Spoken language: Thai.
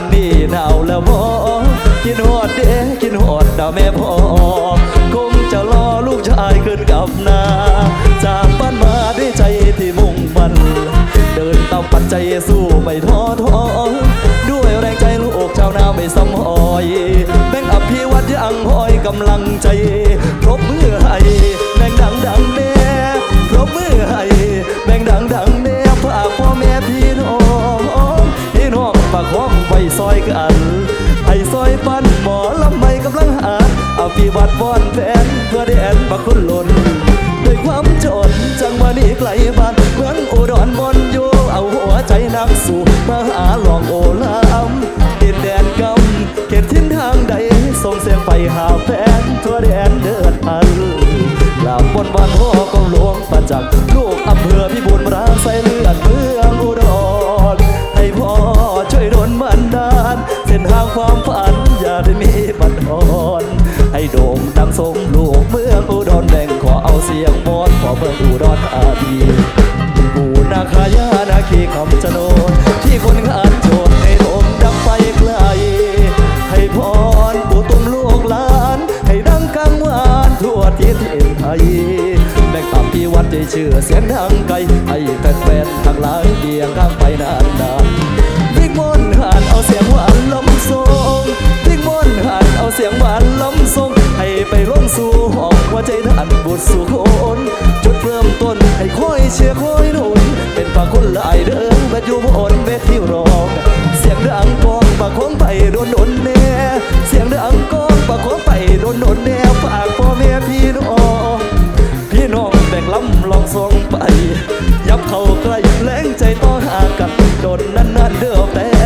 เอาวแล้วพอกินหอดเด้กินหอดดาวแม่พ่อคงจะรอลูกชายขึ้นกับนา จากบ้านมาด้วยใจที่มุ่งมั่นเดินตามปัจจัยสู้ไม่ท้อท้อด้วยแรงใจลูกชาวนาไม่ซ้ำหอยแบ่งอภิวัตยังหอยกำลังใจพรบมือให้ องฝากห้องไว้ซอยกันให้ซอยปันหมอลำไม่กำลังหาเอภิวัตบอนแฟนเพื่อได้แอนบักคุณหล่นด้วยความจนจังวะนี้ไกลบ้านเหมืองอุดรบนอยู่เอาหัวใจนักสู้มาหาหลองโอลามดินแดนกำเขตทิ้นทางใดส่งเสียงไปหาแฟนทั่วแดนเดินทันลาบบนบ้านพ่อกองหลวงประจักษ์ลูกอำเภอพิบูลราใส่เลื ความฝันอย่าได้มีบันทอนให้โด่งดังสมลูกเมืองอุดรแบ่งขอเอาเสียงมอนขอเมืองอุดรอาดีปูนาคายานาคีคำชะโนดที่คนงานโจทย์ให้โด่งดังไปไกลให้พรปู่ตุ้มลูกหลาน ให้ดังกังวานทั่วทิศเอ็นไทยแบ่งตามที่วัดใจชื่อเสียงดังไกลให้แฟนๆทั้งหลายเดียงข้างไปนานๆ ฝันล้มทรงให้ไปร่วงสู่หอกว่าใจท่านบุตรสุขนจุดเริ่มต้นให้คอยเชียร์คอยหนุนเป็นปากคนหลายเดินบัดอยู่บนเวทที่ร้อง เสียงดังกองปากของไปโดนโดนแน่เสียงดังกองปากของไปโดนโดนแน่ฝากพ่อแม่พี่น้องพี่น้องแบ่งลำลองส่งไป ยับเข้าใกล้แรงใจต้องหากันโดนนั่นนั่นเด้อแต่